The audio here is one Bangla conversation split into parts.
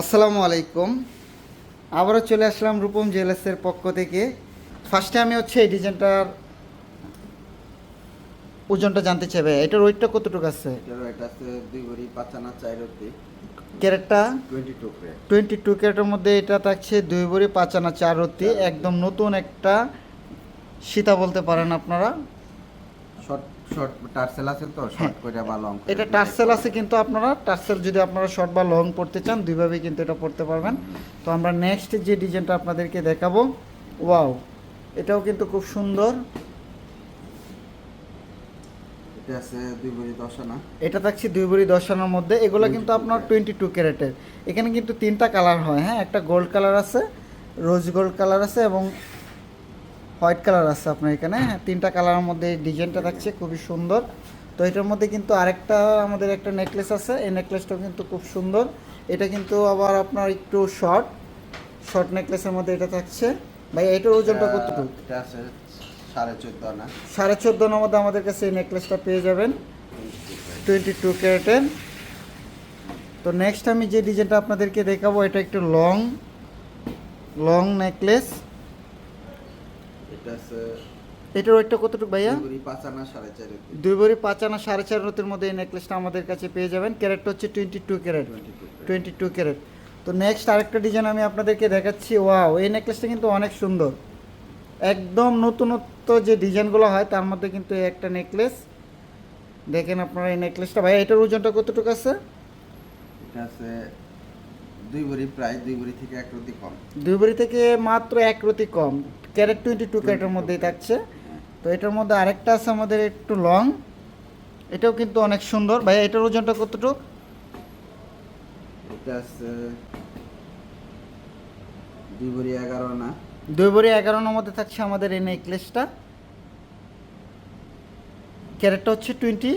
আসসালামু আলাইকুম। আবারও চলে আসলাম রূপম জুয়েলার্সের পক্ষ থেকে। ফার্স্টে আমি হচ্ছে এই ডিজাইনটার ওজনটা জানতে চাইবে এটার ওয়েটটা কতটুকু আছে? দুই ভরি পাঁচ আনা চার ক্যারেটটা? টোয়েন্টি টু টোয়েন্টি টু ক্যারেটের মধ্যে এটা থাকছে দুই ভরি পাঁচ আনা চার রত্তি একদম নতুন একটা সীতা বলতে পারেন আপনারা। শর্ট শর্ট টার্সেল আছে তো শর্ট করে বা লং এটা টার্সেল আছে কিন্তু আপনারা টার্সেল যদি আপনারা শর্ট বা লং পড়তে চান দুইভাবেই কিন্তু এটা পড়তে পারবেন। তো আমরা নেক্সট যে ডিজাইনটা আপনাদেরকে দেখাবো ওয়াও এটাও কিন্তু খুব সুন্দর। এটা থাকছে দুই ভরি দশ আনার মধ্যে এগুলো কিন্তু আপনার টোয়েন্টি টু ক্যারেটের। এখানে কিন্তু তিনটা কালার হয় হ্যাঁ একটা গোল্ড কালার আছে রোজ গোল্ড কালার আছে এবং হোয়াইট কালার আছে আপনার এখানে। হ্যাঁ তিনটা কালারের মধ্যে এই ডিজাইনটা থাকছে খুবই সুন্দর। তো এটার মধ্যে কিন্তু আরেকটা আমাদের একটা নেকলেস আছে এই নেকলেসটাও কিন্তু খুব সুন্দর। এটা কিন্তু আবার আপনার একটু শর্ট শর্ট নেকলেসের মধ্যে এটা থাকছে। ভাই এটার ওজনটা কতটুকু? এটা আছে সাড়ে চোদ্দ আনা। সাড়ে মধ্যে আমাদের কাছে এই নেকলেসটা পেয়ে যাবেন। টোয়েন্টি টু ক্যারেটের তো নেক্সট আমি যে ডিজাইনটা আপনাদেরকে দেখাবো এটা একটু লং লং নেকলেস। এটা আছে এটার ওয়েটটা কতটুকু ভাইয়া? দুই ভরি পাঁচ আনা সাড়ে চার রতির মধ্যে এই নেকলেসটা আমাদের কাছে পেয়ে যাবেন। ক্যারেটটা হচ্ছে twenty two carat twenty two twenty two carat তো নেক্সট আরেকটা ডিজাইন আমি আপনাদেরকে দেখাচ্ছি। ওয়াও এই নেকলেসটা কিন্তু অনেক সুন্দর। একদম নতুনত্ব যে ডিজাইনগুলো হয় তার মধ্যে কিন্তু একটা নেকলেস দেখেন আপনারা এই নেকলেসটা ভাই এটার ওজনটা কতটুকু আছে? এটা আছে দুই ভরি প্রায় দুই ভরি থেকে এক রতি কম। দুই ভরি থেকে মাত্র এক রতি কম। ক্যারেট টোয়েন্টি টু ক্যারেটের মধ্যেই থাকছে। তো এটার মধ্যে আরেকটা আছে আমাদের একটু লং এটাও কিন্তু অনেক সুন্দর। ভাই এটার ওজনটা কতটুকু? এটা আছে দুই ভরি এগারো আনা দুই ভরি এগারোর মধ্যে থাকছে আমাদের এই নেকলেসটা ক্যারেটটা হচ্ছে টোয়েন্টি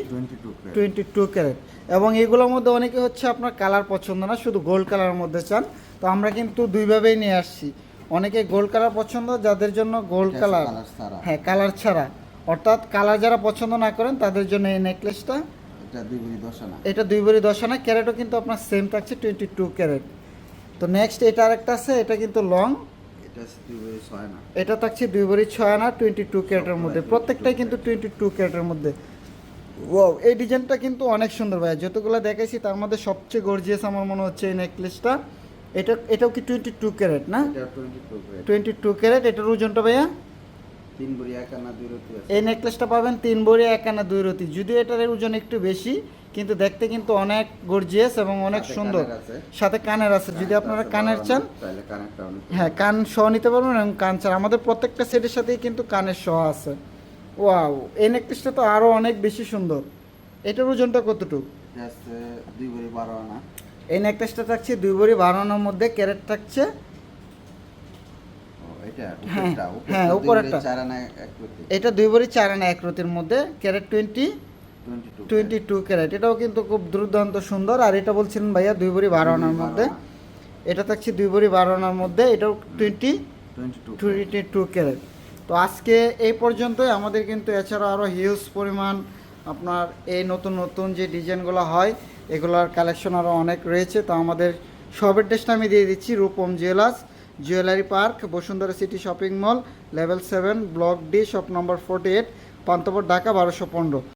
টোয়েন্টি টু ক্যারেট। এবং এগুলোর মধ্যে অনেকে হচ্ছে আপনার কালার পছন্দ না শুধু গোল্ড কালারের মধ্যে চান। তো আমরা কিন্তু দুইভাবেই নিয়ে আসছি। অনেকে গোল্ড কালার পছন্দ যাদের জন্য গোল্ড কালার হ্যাঁ কালার ছাড়া। অর্থাৎ কালার যারা পছন্দ না করেন তাদের জন্য এই নেকলেসটা এটা দুই ভরি দশ আনা। এটা দুই ভরি দশ আনা। ক্যারেটও কিন্তু আপনার সেম থাকছে টোয়েন্টি টু ক্যারেট। তো নেক্সট এটা আরেকটা আছে এটা কিন্তু লং এটা থাকছে দুই ভরি ছয় আনা টোয়েন্টি টু ক্যারেটের মধ্যে। প্রত্যেকটাই কিন্তু টোয়েন্টি টু ক্যারেটের মধ্যে। ও এই ডিজাইনটা কিন্তু অনেক সুন্দর ভাই যতগুলো দেখাইছি তার মধ্যে সবচেয়ে গর্জিয়াস আমার মনে হচ্ছে এই নেকলেসটা এটা এটাও কি টোয়েন্টি টু ক্যারেট না? Twenty two carat. এটার ওজনটা ভাইয়া? তিন ভরি এক আনা দুই রতি এই নেকলেসটা পাবেন তিন ভরি এক আনা দুই রতি। যদিও এটার ওজন একটু বেশি কিন্তু দেখতে কিন্তু অনেক গর্জিয়াস এবং অনেক সুন্দর। সাথে কানের আছে। যদি আপনারা কানের চান তাহলে হ্যাঁ কান সহ নিতে পারবেন এবং কান চান। আমাদের প্রত্যেকটা সেটের সাথেই কিন্তু কানের সহ আছে। ওয়াও এই নেকলেসটা তো আরও অনেক বেশি সুন্দর। এটার ওজনটা কতটুকু? এই নেকলেসটা থাকছে দুই ভরি বানানোর মধ্যে ক্যারেট থাকছে। এটা হ্যাঁ, উপরেরটা। হ্যাঁ, এটা দুই ভরি চার আনা এক রতির মধ্যে carat twenty. Twenty two carat এটাও কিন্তু খুব দুর্দান্ত সুন্দর। আর এটা বলছিলেন ভাইয়া দুই ভরি বারো আনার মধ্যে। এটা থাকছে দুই ভরি বারো আনার মধ্যে। এটাও টোয়েন্টি টোয়েন্টি টু ক্যারেট তো আজকে এই পর্যন্তই। আমাদের কিন্তু এছাড়া আরও হিউজ পরিমাণ আপনার এই নতুন নতুন যে ডিজাইনগুলো হয় এগুলোর কালেকশন আরও অনেক রয়েছে। তো আমাদের সবের ড্রেসটা আমি দিয়ে দিচ্ছি Rupam jewellers jewellery park Bashundhara city shopping mall level seven block D shop number forty eight পান্তপুর Dhaka বারোশো পনেরো।